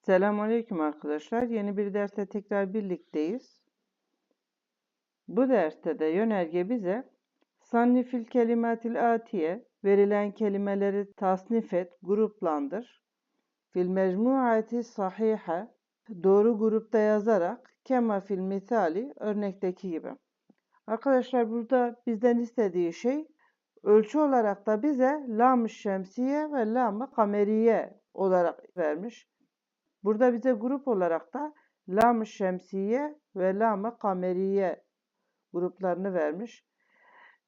Selamünaleyküm arkadaşlar. Yeni bir derste tekrar birlikteyiz. Bu derste de yönerge bize Sannifil kelimatil atiye verilen kelimeleri tasnif et, gruplandır. Fil mecmuati sahihe doğru grupta yazarak kema fil misali örnekteki gibi. Arkadaşlar burada bizden istediği şey ölçü olarak da bize lam-ı şemsiye ve lam-ı kameriye olarak vermiş. Burada bize grup olarak da lam-ı şemsiye ve lam-ı kameriye gruplarını vermiş.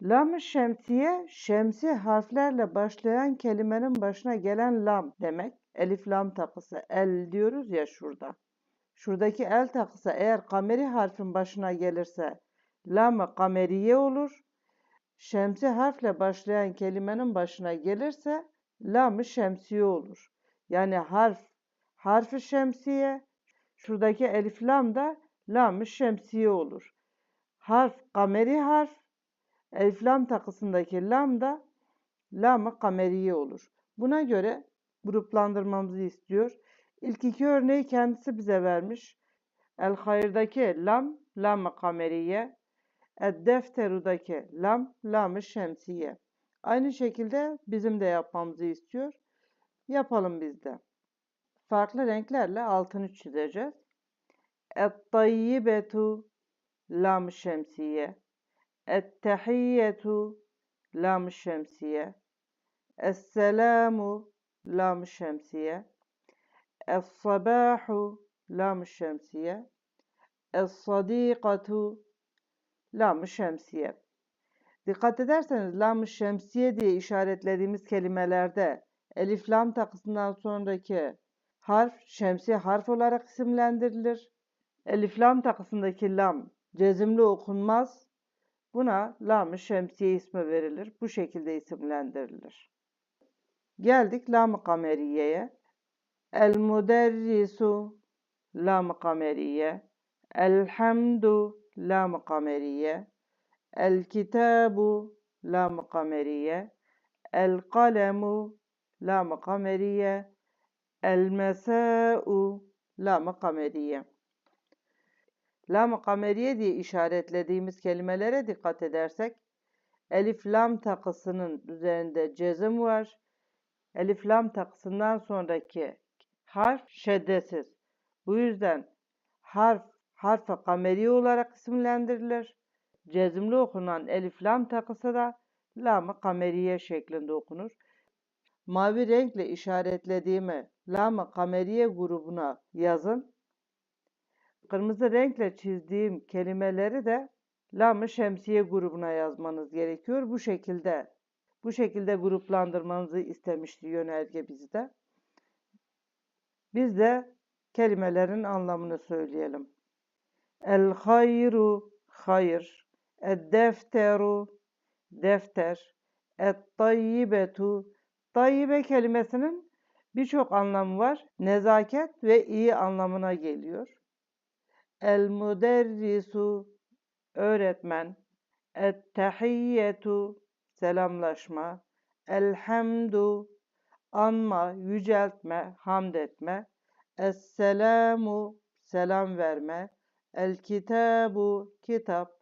Lam-ı şemsiye, şemsi harflerle başlayan kelimenin başına gelen lam demek. Elif lam takısı, el diyoruz ya şurada. Şuradaki el takısı eğer kameri harfin başına gelirse lam-ı kameriye olur. Şemsi harfle başlayan kelimenin başına gelirse lam-ı şemsiye olur. Yani harf harfi şemsiye, şuradaki elif lam da lam-ı şemsiye olur. Harf kameri harf, elif lam takısındaki lam da lam-ı kameriye olur. Buna göre gruplandırmamızı istiyor. İlk iki örneği kendisi bize vermiş. El hayırdaki lam, lam-ı kameriye. El defterudaki lam, lam-ı şemsiye. Aynı şekilde bizim de yapmamızı istiyor. Yapalım biz de. Farklı renklerle altını çizeceğiz. Et-tayyibetu lam şemsiye. Et-tehiyyetu lam şemsiye. Es-selamu lam şemsiye. Es-sabahu lam şemsiye. Es-sadikatu lam şemsiye. Dikkat ederseniz lam şemsiye diye işaretlediğimiz kelimelerde elif lam takısından sonraki harf şemsi harf olarak isimlendirilir. Elif lam takısındaki lam cezimli okunmaz. Buna lam-ı şemsiye ismi verilir. Bu şekilde isimlendirilir. Geldik lam-ı kameriyeye. El müderrisu lam-ı kameriye. Elhamdu lam-ı kameriye. El kitabu lam-ı kameriye. El kalemu lam-ı kameriye. El mesa'u lam-ı kameriye. Diye işaretlediğimiz kelimelere dikkat edersek elif lam takısının üzerinde cezim var. Elif lam takısından sonraki harf şeddesiz. Bu yüzden harf harfe kameri olarak isimlendirilir. Cezimli okunan elif lam takısı da lam-ı kameriye şeklinde okunur. Mavi renkle işaretlediğimi lam-ı kameriye grubuna yazın. Kırmızı renkle çizdiğim kelimeleri de lam-ı şemsiye grubuna yazmanız gerekiyor. Bu şekilde bu şekilde gruplandırmanızı istemişti yönerge bizde. Biz de kelimelerin anlamını söyleyelim. El hayru hayır, ed defteru defter, et tayyibetu tayyibe kelimesinin birçok anlamı var. Nezaket ve iyi anlamına geliyor. El müderrisu öğretmen, et tehiyyetu selamlaşma, elhamdu anma, yüceltme, hamd etme, Esselamu selam verme, el kitabu kitap,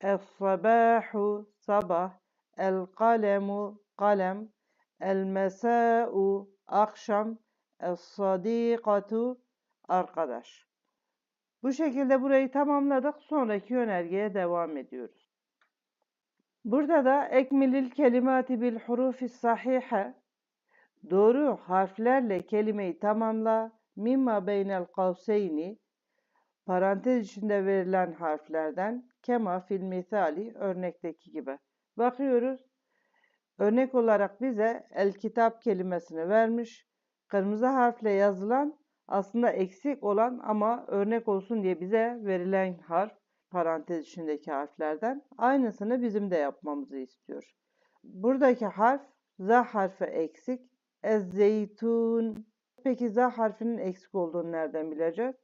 es sabahu sabah, el kalemu kalem, el mesa'u akşam, es sadikatu arkadaş. Bu şekilde burayı tamamladık. Sonraki yönergeye devam ediyoruz. Burada da ekmilil kelimati bil hurufi sahihe doğru harflerle kelimeyi tamamla mimma beynel kavseyni parantez içinde verilen harflerden kema fil misali örnekteki gibi. Bakıyoruz. Örnek olarak bize el kitap kelimesini vermiş. Kırmızı harfle yazılan aslında eksik olan ama örnek olsun diye bize verilen harf parantez içindeki harflerden aynısını bizim de yapmamızı istiyor. Buradaki harf za harfi eksik. Ez. Peki za harfinin eksik olduğunu nereden bileceğiz?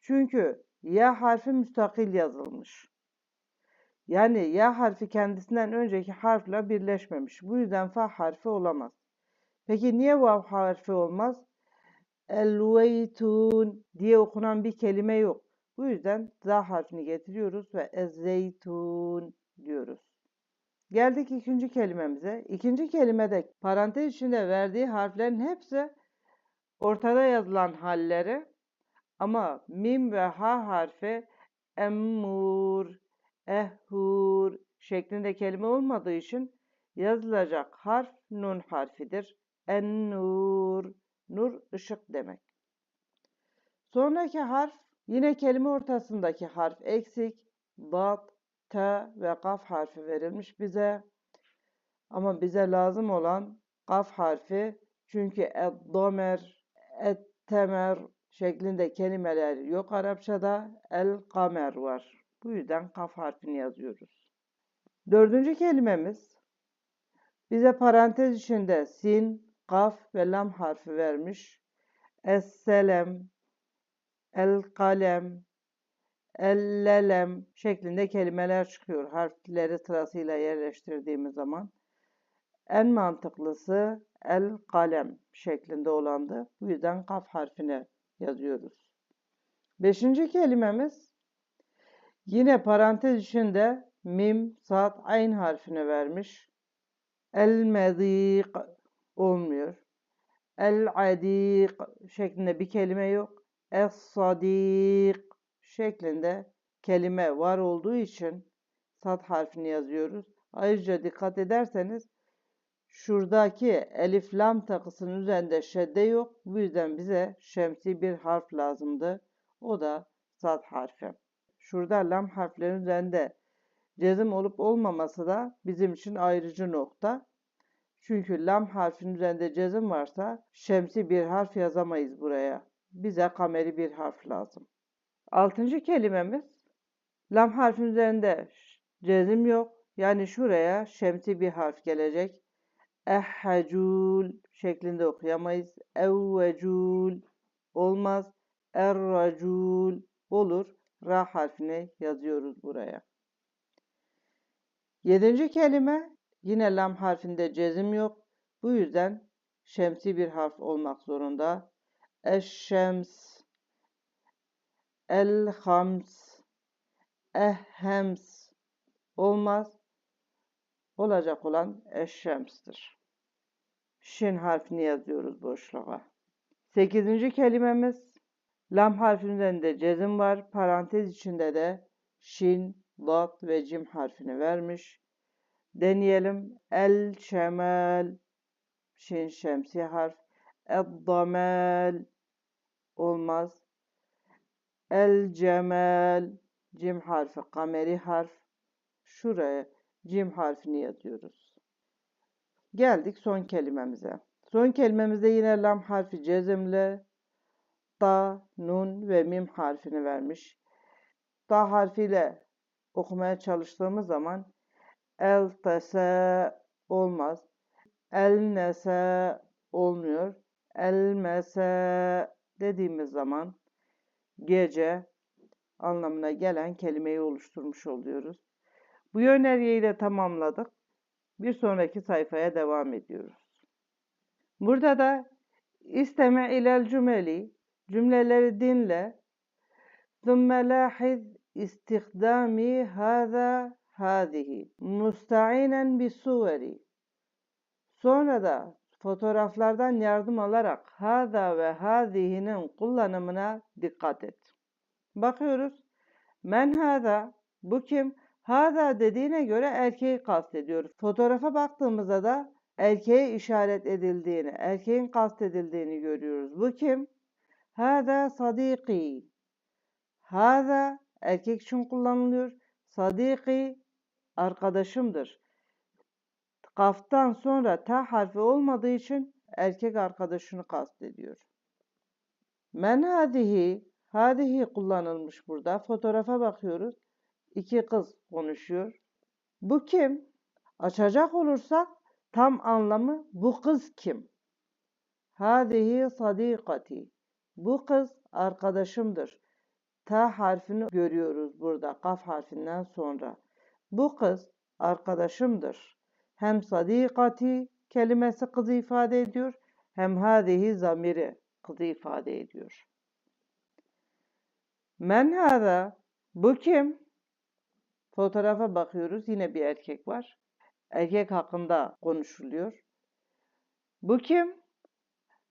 Çünkü ya harfi müstakil yazılmış. Yani ya harfi kendisinden önceki harfle birleşmemiş. Bu yüzden fa harfi olamaz. Peki niye vav harfi olmaz? elveytun diye okunan bir kelime yok. Bu yüzden za harfini getiriyoruz ve ezzeytun diyoruz. Geldik ikinci kelimemize. İkinci kelimede parantez içinde verdiği harflerin hepsi ortada yazılan halleri ama mim ve ha harfi emmur, ehhur şeklinde kelime olmadığı için yazılacak harf nun harfidir. En-nur, nur ışık demek. Sonraki harf yine kelime ortasındaki harf eksik, dat, T ve kaf harfi verilmiş bize. Ama bize lazım olan kaf harfi çünkü eddomer, ettemer şeklinde kelimeler yok Arapçada. El kamer var. Bu yüzden kaf harfini yazıyoruz. Dördüncü kelimemiz bize parantez içinde sin, kaf ve lam harfi vermiş. Es-selem, el-kalem, ellelem şeklinde kelimeler çıkıyor harfleri sırasıyla yerleştirdiğimiz zaman. En mantıklısı el kalem şeklinde olandı. Bu yüzden kaf harfine yazıyoruz. Beşinci kelimemiz yine parantez içinde mim, sat, ayn harfini vermiş. El medik olmuyor. El adik şeklinde bir kelime yok. Es sadik şeklinde kelime var olduğu için sat harfini yazıyoruz. Ayrıca dikkat ederseniz şuradaki elif lam takısının üzerinde şedde yok. Bu yüzden bize şemsi bir harf lazımdı. O da sat harfi. Şurada lam harflerin üzerinde cezim olup olmaması da bizim için ayrıcı nokta. Çünkü lam harfinin üzerinde cezim varsa şemsi bir harf yazamayız buraya. Bize kameri bir harf lazım. Altıncı kelimemiz lam harfin üzerinde cezim yok. Yani şuraya şemsi bir harf gelecek. Ehhecul şeklinde okuyamayız. Evvecul olmaz. Erracul olur. Ra harfini yazıyoruz buraya. Yedinci kelime yine lam harfinde cezim yok. Bu yüzden şemsi bir harf olmak zorunda. Eşşems el-hams, ehhems olmaz. Olacak olan eşşemstir. Şin harfini yazıyoruz boşluğa. Sekizinci kelimemiz lam harfinin üzerinde cezim var. Parantez içinde de şin, lat ve cim harfini vermiş. Deneyelim. El şemel şin şemsi harf. Eddamel olmaz. El cemel cim harfi kameri harf. Şuraya cim harfini yazıyoruz. Geldik son kelimemize. Son kelimemizde yine lam harfi cezimle da, nun ve mim harfini vermiş. Da harfiyle okumaya çalıştığımız zaman el tese olmaz. El nese olmuyor. El mese dediğimiz zaman gece anlamına gelen kelimeyi oluşturmuş oluyoruz. Bu yönergeyi de tamamladık. Bir sonraki sayfaya devam ediyoruz. Burada da isteme ilel cümeli cümleleri dinle. ثُمَّ لَاحِذْ استخدام هذا هذه مستعينا بصور Sonra da fotoğraflardan yardım alarak hada ve hadihinin kullanımına dikkat et. Bakıyoruz. Men hada bu kim? Hada dediğine göre erkeği kastediyor. Fotoğrafa baktığımızda da erkeğe işaret edildiğini, erkeğin kastedildiğini görüyoruz. Bu kim? Hada sadiki. Hada erkek için kullanılıyor. Sadiki arkadaşımdır. Kaftan sonra ta harfi olmadığı için erkek arkadaşını kastediyor. Men hadihi, hadihi kullanılmış burada. Fotoğrafa bakıyoruz. İki kız konuşuyor. Bu kim? Açacak olursak tam anlamı bu kız kim? Hadihi sadikati. Bu kız arkadaşımdır. Ta harfini görüyoruz burada kaf harfinden sonra. Bu kız arkadaşımdır hem sadikati kelimesi kızı ifade ediyor hem hadihi zamiri kızı ifade ediyor. Men hâzâ? Bu kim? Fotoğrafa bakıyoruz. Yine bir erkek var. Erkek hakkında konuşuluyor. Bu kim?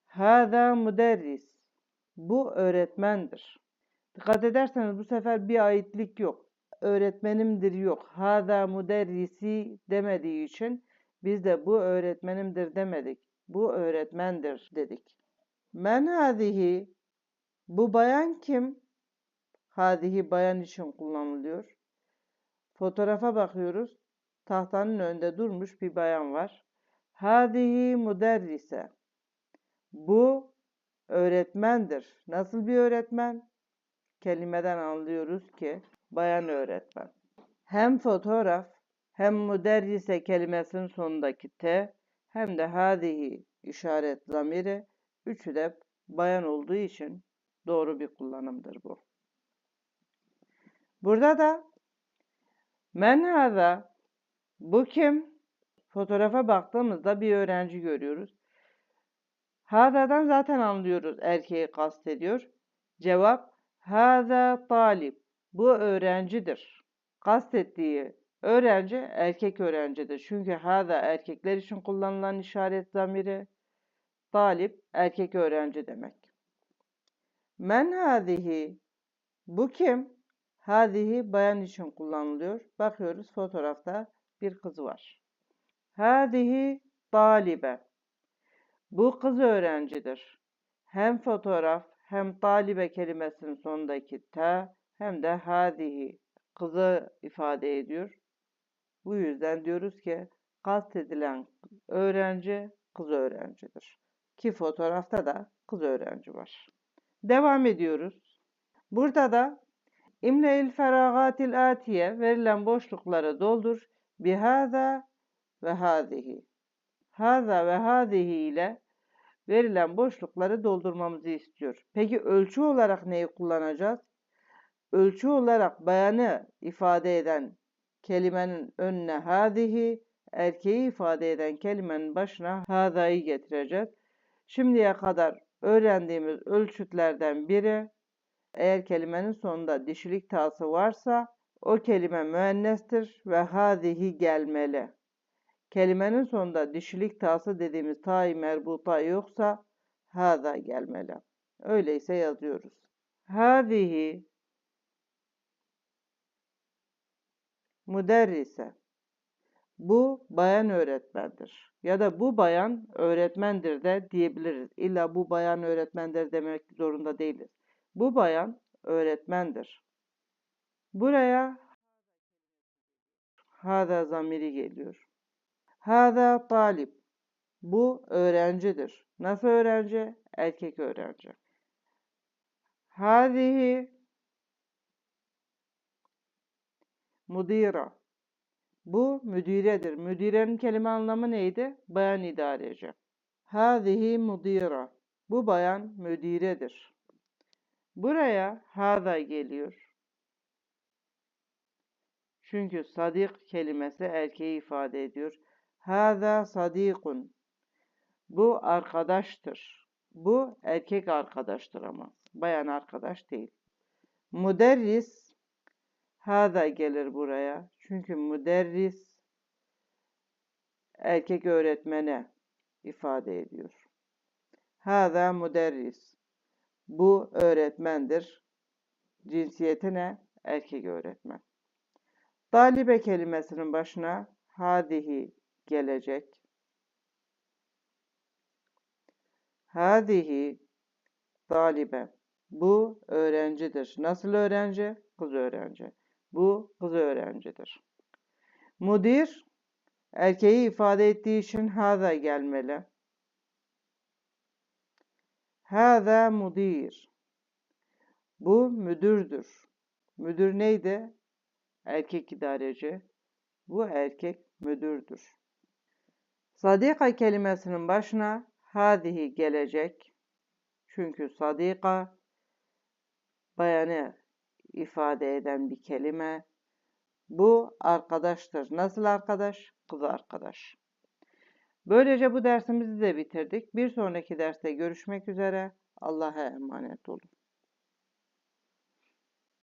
Hâzâ müderris. Bu öğretmendir. Dikkat ederseniz bu sefer bir aitlik yok. Öğretmenimdir yok. Hâzâ müderrisi demediği için biz de bu öğretmenimdir demedik. Bu öğretmendir dedik. Men hâzihi? Bu bayan kim? Hâzihi bayan için kullanılıyor. Fotoğrafa bakıyoruz. Tahtanın önünde durmuş bir bayan var. Hâzihi müderrise. Bu öğretmendir. Nasıl bir öğretmen? Kelimeden anlıyoruz ki bayan öğretmen. Hem fotoğraf hem müderrise kelimesinin sonundaki T hem de hâzihi işaret zamiri üçü de bayan olduğu için doğru bir kullanımdır bu. Burada da men hâzâ bu kim? Fotoğrafa baktığımızda bir öğrenci görüyoruz. Hâzâ'dan zaten anlıyoruz erkeği kastediyor. Cevap hâzâ talip. Bu öğrencidir. Kastettiği öğrenci erkek öğrencidir. Çünkü hâzâ erkekler için kullanılan işaret zamiri. Talip erkek öğrenci demek. Men hâzihi bu kim? Hâzihi bayan için kullanılıyor. Bakıyoruz fotoğrafta bir kız var. Hâzihi talibe. Bu kız öğrencidir. Hem fotoğraf hem talibe kelimesinin sonundaki ta hem de hâzihi kızı ifade ediyor. Bu yüzden diyoruz ki kastedilen öğrenci kız öğrencidir. Ki fotoğrafta da kız öğrenci var. Devam ediyoruz. Burada da İmle'il feragatil atiye verilen boşlukları doldur. Bihâzâ ve hâzihi. Hâzâ ve hâzihi ile verilen boşlukları doldurmamızı istiyor. Peki ölçü olarak neyi kullanacağız? Ölçü olarak bayanı ifade eden kelimenin önüne hâzihi, erkeği ifade eden kelimenin başına hâzâyı getireceğiz. Şimdiye kadar öğrendiğimiz ölçütlerden biri eğer kelimenin sonunda dişilik tası varsa o kelime müennestir ve hâzihi gelmeli. Kelimenin sonunda dişilik tası dediğimiz ta'i merbuta yoksa hâza gelmeli. Öyleyse yazıyoruz. Hâzihi müderrise bu bayan öğretmendir. Ya da bu bayan öğretmendir de diyebiliriz. İlla bu bayan öğretmendir demek zorunda değiliz. Bu bayan öğretmendir. Buraya hada zamiri geliyor. Hada talip. Bu öğrencidir. Nasıl öğrenci? Erkek öğrenci. Hadihi mudira. Bu müdiredir. Müdirenin kelime anlamı neydi? Bayan idareci. Hadihi mudira. Bu bayan müdiredir. Buraya hada geliyor. Çünkü sadik kelimesi erkeği ifade ediyor. Hâzâ sadîkun. Bu arkadaştır. Bu erkek arkadaştır ama. Bayan arkadaş değil. Müderris hâzâ gelir buraya. Çünkü müderris erkek öğretmene ifade ediyor. Hâzâ müderris. Bu öğretmendir. Cinsiyeti ne? Erkek öğretmen. Talibe kelimesinin başına hadihi gelecek. Hadihi talibe. Bu öğrencidir. Nasıl öğrenci? Kız öğrenci. Bu kız öğrencidir. Mudir erkeği ifade ettiği için hâza gelmeli. Hâza mudir. Bu müdürdür. Müdür neydi? Erkek idareci. Bu erkek müdürdür. Sadika kelimesinin başına hadihi gelecek. Çünkü sadika bayanı ifade eden bir kelime. Bu arkadaştır. Nasıl arkadaş? Kız arkadaş. Böylece bu dersimizi de bitirdik. Bir sonraki derste görüşmek üzere. Allah'a emanet olun.